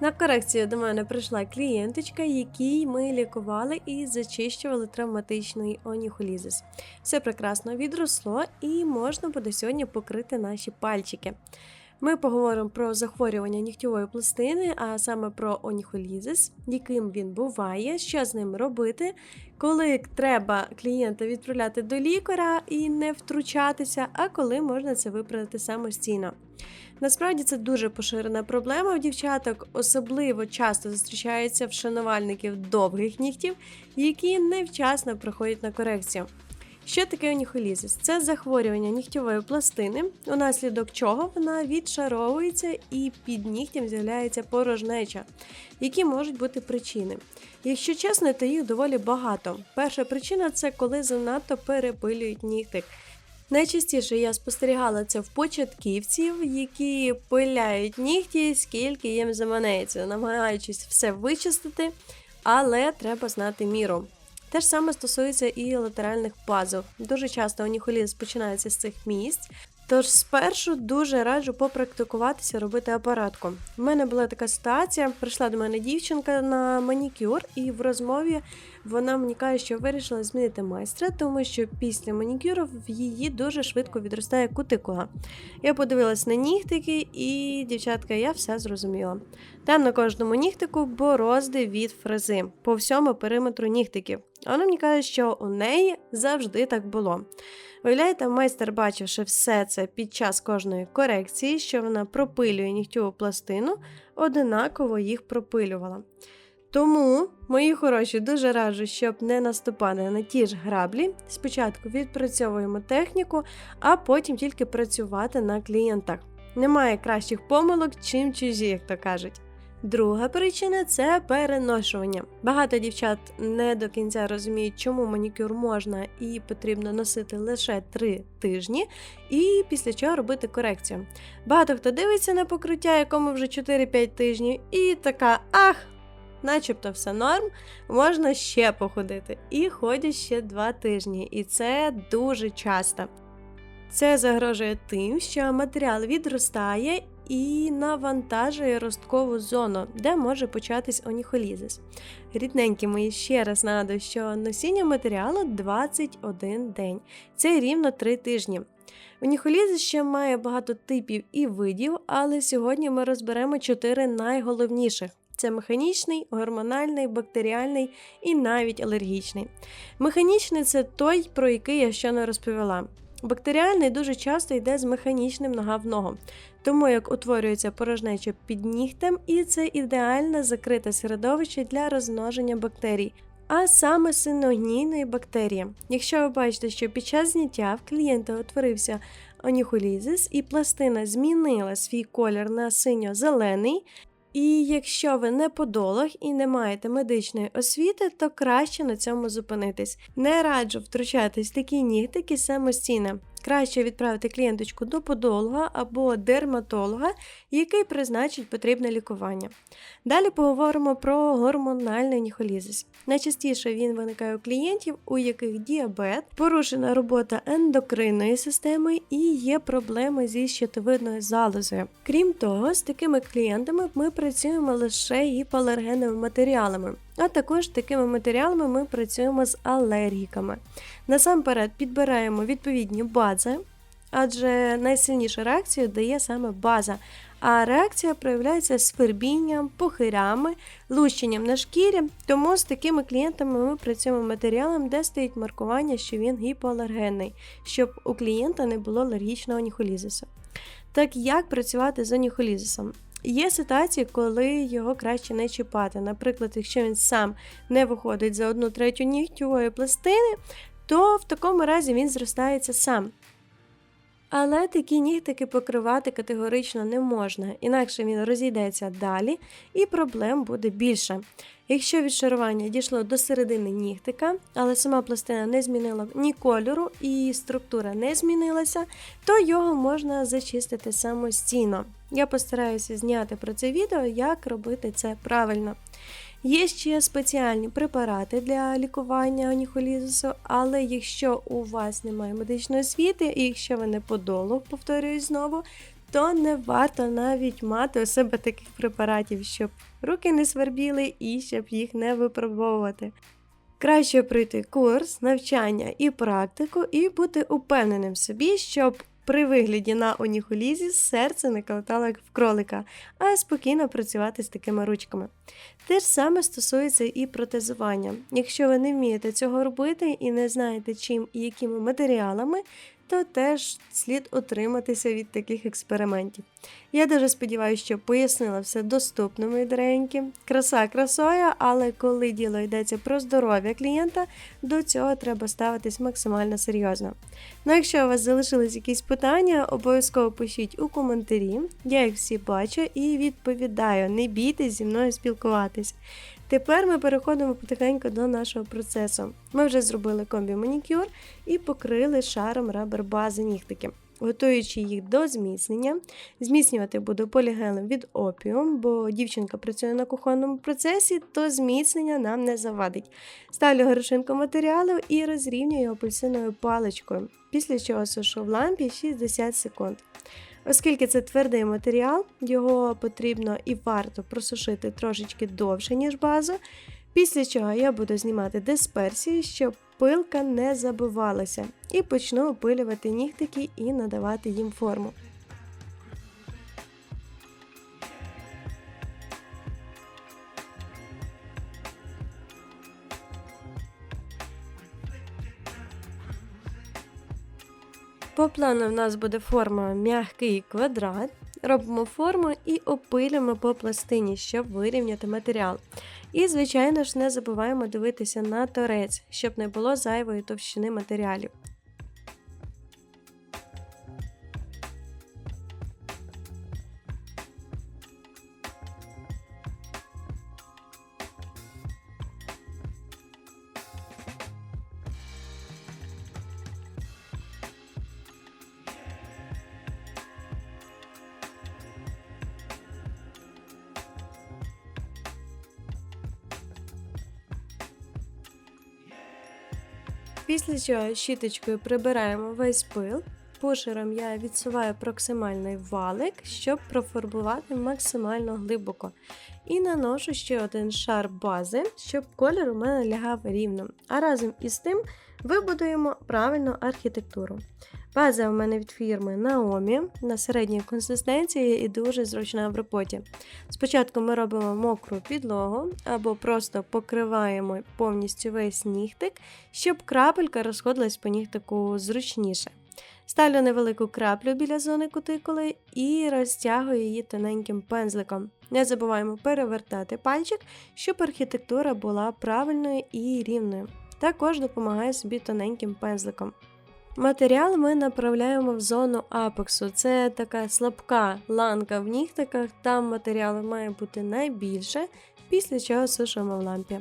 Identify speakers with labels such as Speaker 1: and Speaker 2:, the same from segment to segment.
Speaker 1: На корекцію до мене прийшла клієнточка, якій ми лікували і зачищували травматичний оніхолізис. Все прекрасно відросло і можна буде сьогодні покрити наші пальчики. Ми поговоримо про захворювання нігтєвої пластини, а саме про оніхолізис, яким він буває, що з ним робити, коли треба клієнта відправляти до лікаря і не втручатися, а коли можна це виправити самостійно. Насправді це дуже поширена проблема у дівчаток, особливо часто зустрічається в шанувальників довгих нігтів, які невчасно проходять на корекцію. Що таке оніхолізис? Це захворювання нігтєвої пластини, унаслідок чого вона відшаровується і під нігтем з'являється порожнеча, які можуть бути причини. Якщо чесно, то їх доволі багато. Перша причина це коли занадто перепилюють нігтик. Найчастіше я спостерігала це в початківців, які пиляють нігті, скільки їм заманеться, намагаючись все вичистити, але треба знати міру. Те ж саме стосується і латеральних пазух. Дуже часто оніхоліз починається з цих місць. Тож спершу дуже раджу попрактикуватися робити апаратку. У мене була така ситуація. Прийшла до мене дівчинка на манікюр, і в розмові вона мені каже, що вирішила змінити майстра, тому що після манікюру в її дуже швидко відростає кутикула. Я подивилась на нігтики, і дівчатка, я все зрозуміла. Там на кожному нігтику борозди від фрези по всьому периметру нігтиків. Вона мені каже, що у неї завжди так було. Виявляєте, майстер, бачивши все це під час кожної корекції, що вона пропилює нігтєву пластину, одинаково їх пропилювала. Тому, мої хороші, дуже раджу, щоб не наступати на ті ж граблі. Спочатку відпрацьовуємо техніку, а потім тільки працювати на клієнтах. Немає кращих помилок, чим чужі, як то кажуть. Друга причина це переношування. Багато дівчат не до кінця розуміють, чому манікюр можна і потрібно носити лише 3 тижні, і після чого робити корекцію. Багато хто дивиться на покриття, якому вже 4-5 тижнів, і така ах. Начебто все норм, можна ще походити. І ходять ще 2 тижні, і це дуже часто. Це загрожує тим, що матеріал відростає і навантажує росткову зону, де може початись оніхолізис. Рідненькі мої ще раз нагадую, що носіння матеріалу 21 день, це рівно 3 тижні. Оніхолізис ще має багато типів і видів, але сьогодні ми розберемо 4 найголовніших. Це механічний, гормональний, бактеріальний і навіть алергічний. Механічний це той, про який я ще не розповіла. Бактеріальний дуже часто йде з механічним нога в ногу, тому як утворюється порожнеча під нігтем, і це ідеальне закрите середовище для розмноження бактерій, а саме синогнійної бактерії. Якщо ви бачите, що під час зняття в клієнта утворився оніхолізис і пластина змінила свій колір на синьо-зелений, і якщо ви не подолог і не маєте медичної освіти, то краще на цьому зупинитись. Не раджу втручатись такі нігтики самостійно. Краще відправити клієнточку до подолога або дерматолога, який призначить потрібне лікування. Далі поговоримо про гормональний ніхолізис. Найчастіше він виникає у клієнтів, у яких діабет, порушена робота ендокринної системи і є проблеми зі щитовидною залозою. Крім того, з такими клієнтами ми працюємо лише гіпоалергенними матеріалами. А також такими матеріалами ми працюємо з алергіками. Насамперед підбираємо відповідні бази, адже найсильнішу реакцію дає саме база. А реакція проявляється свербінням, похирями, лущенням на шкірі. Тому з такими клієнтами ми працюємо матеріалом, де стоїть маркування, що він гіпоалергенний, щоб у клієнта не було алергічного ніхолізису. Так як працювати з оніхолізисом? Є ситуації, коли його краще не чіпати. Наприклад, якщо він сам не виходить за одну третю нігтєвої пластини, то в такому разі він зростається сам. Але такі нігтики покривати категорично не можна, інакше він розійдеться далі і проблем буде більше. Якщо відшарування дійшло до середини нігтика, але сама пластина не змінила ні кольору і структура не змінилася, то його можна зачистити самостійно. Я постараюся зняти про це відео, як робити це правильно. Є ще спеціальні препарати для лікування оніхолізису, але якщо у вас немає медичної освіти, і якщо ви не подолог, повторюю знову, то не варто навіть мати у себе таких препаратів, щоб руки не свербіли і щоб їх не випробовувати. Краще пройти курс, навчання і практику, і бути упевненим в собі, щоб при вигляді на оніхолізі серце не калатало як в кролика, а спокійно працювати з такими ручками. Те ж саме стосується і протезування. Якщо ви не вмієте цього робити і не знаєте, чим і якими матеріалами, то теж слід утриматися від таких експериментів. Я дуже сподіваюся, що пояснила все доступно, мої доренькі. Краса красою, але коли діло йдеться про здоров'я клієнта, до цього треба ставитись максимально серйозно. Ну, якщо у вас залишились якісь питання, обов'язково пишіть у коментарі. Я їх всі бачу і відповідаю. Не бійтесь зі мною спілкуватись. Тепер ми переходимо потихеньку до нашого процесу. Ми вже зробили комбі манікюр і покрили шаром рабер бази нігтики. Готуючи їх до зміцнення, зміцнювати буду полігелем від опіум, бо дівчинка працює на кухонному процесі, то зміцнення нам не завадить. Ставлю горошинку матеріалу і розрівнюю апельсиновою паличкою, після чого сушу в лампі 60 секунд. Оскільки це твердий матеріал, його потрібно і варто просушити трошечки довше, ніж базу. Після чого я буду знімати дисперсію, щоб пилка не забивалася, і почну опилювати нігтики і надавати їм форму. По плану в нас буде форма м'який квадрат. Робимо форму і опилюємо по пластині, щоб вирівняти матеріал. І, звичайно ж, не забуваємо дивитися на торець, щоб не було зайвої товщини матеріалів. Після чого щіточкою прибираємо весь пил. Пушером я відсуваю проксимальний валик, щоб профарбувати максимально глибоко. І наношу ще один шар бази, щоб колір у мене лягав рівно. А разом із тим вибудуємо правильну архітектуру. База у мене від фірми Naomi на середній консистенції і дуже зручна в роботі. Спочатку ми робимо мокру підлогу або просто покриваємо повністю весь нігтик, щоб крапелька розходилась по нігтику зручніше. Ставлю невелику краплю біля зони кутикули і розтягую її тоненьким пензликом. Не забуваємо перевертати пальчик, щоб архітектура була правильною і рівною. Також допомагає собі тоненьким пензликом. Матеріал ми направляємо в зону апексу. Це така слабка ланка в нігтиках, там матеріалу має бути найбільше, після чого сушимо в лампі.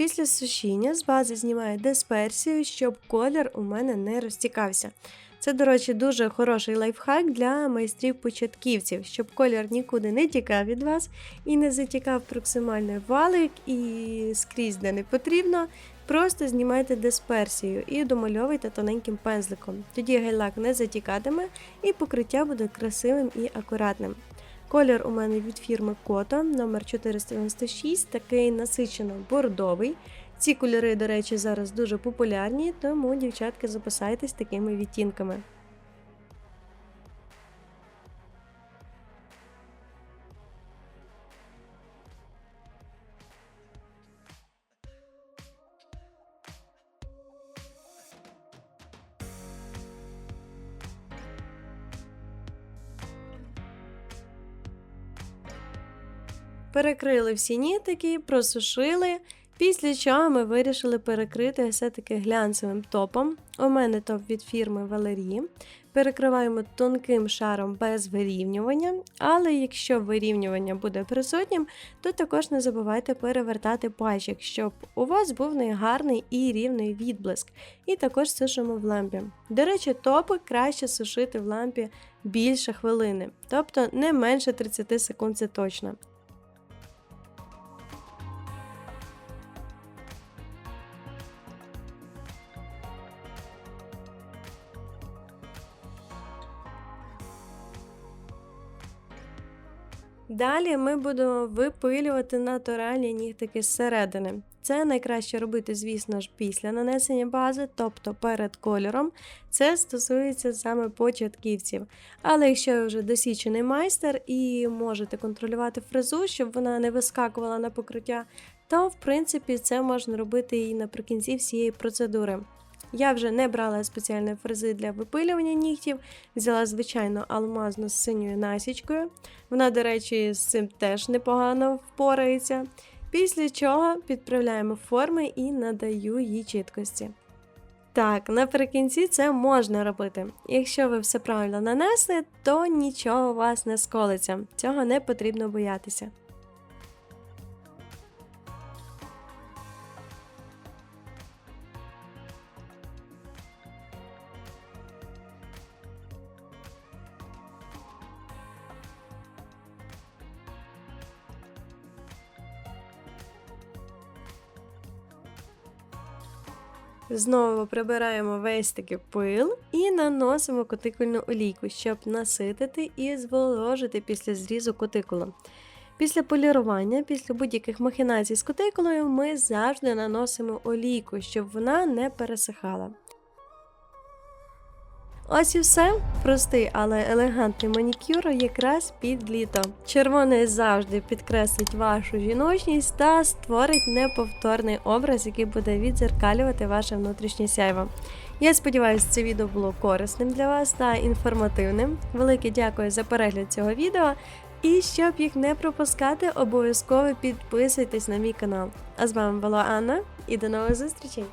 Speaker 1: Після сушіння з бази знімаю дисперсію, щоб колір у мене не розтікався. Це, до речі, дуже хороший лайфхак для майстрів-початківців, щоб колір нікуди не тікав від вас і не затікав проксимальний валик і скрізь, де не потрібно. Просто знімайте дисперсію і домальовуйте тоненьким пензликом. Тоді гель-лак не затікатиме і покриття буде красивим і акуратним. Колір у мене від фірми Кота номер 496 такий насичено бордовий. Ці кольори, до речі, зараз дуже популярні, тому, дівчатки, запасайтесь такими відтінками. Перекрили всі нітики, просушили. Після чого ми вирішили перекрити все-таки глянцевим топом. У мене топ від фірми Valerie. Перекриваємо тонким шаром без вирівнювання, але якщо вирівнювання буде присутнім, то також не забувайте перевертати пальчик, щоб у вас був найгарний і рівний відблиск. І також сушимо в лампі. До речі, топи краще сушити в лампі більше хвилини, тобто не менше 30 секунд це точно. Далі ми будемо випилювати натуральні нігтики зсередини. Це найкраще робити, звісно ж, після нанесення бази, тобто перед кольором. Це стосується саме початківців. Але якщо ви вже досвідчений майстер і можете контролювати фрезу, щоб вона не вискакувала на покриття, то в принципі це можна робити і наприкінці всієї процедури. Я вже не брала спеціальної фрези для випилювання нігтів, взяла звичайно алмазну з синьою насічкою. Вона, до речі, з цим теж непогано впорається. Після чого підправляємо форми і надаю їй чіткості. Так, наприкінці це можна робити. Якщо ви все правильно нанесли, то нічого у вас не сколиться. Цього не потрібно боятися. Знову прибираємо весь таки пил і наносимо кутикульну олійку, щоб наситити і зволожити після зрізу кутикулу. Після полірування, після будь-яких махінацій з кутикулою, ми завжди наносимо олійку, щоб вона не пересихала. Ось і все. Простий, але елегантний манікюр якраз під літо. Червоний завжди підкреслить вашу жіночність та створить неповторний образ, який буде відзеркалювати ваше внутрішнє сяйво. Я сподіваюся, це відео було корисним для вас та інформативним. Велике дякую за перегляд цього відео. І щоб їх не пропускати, обов'язково підписуйтесь на мій канал. А з вами була Анна і до нових зустрічей!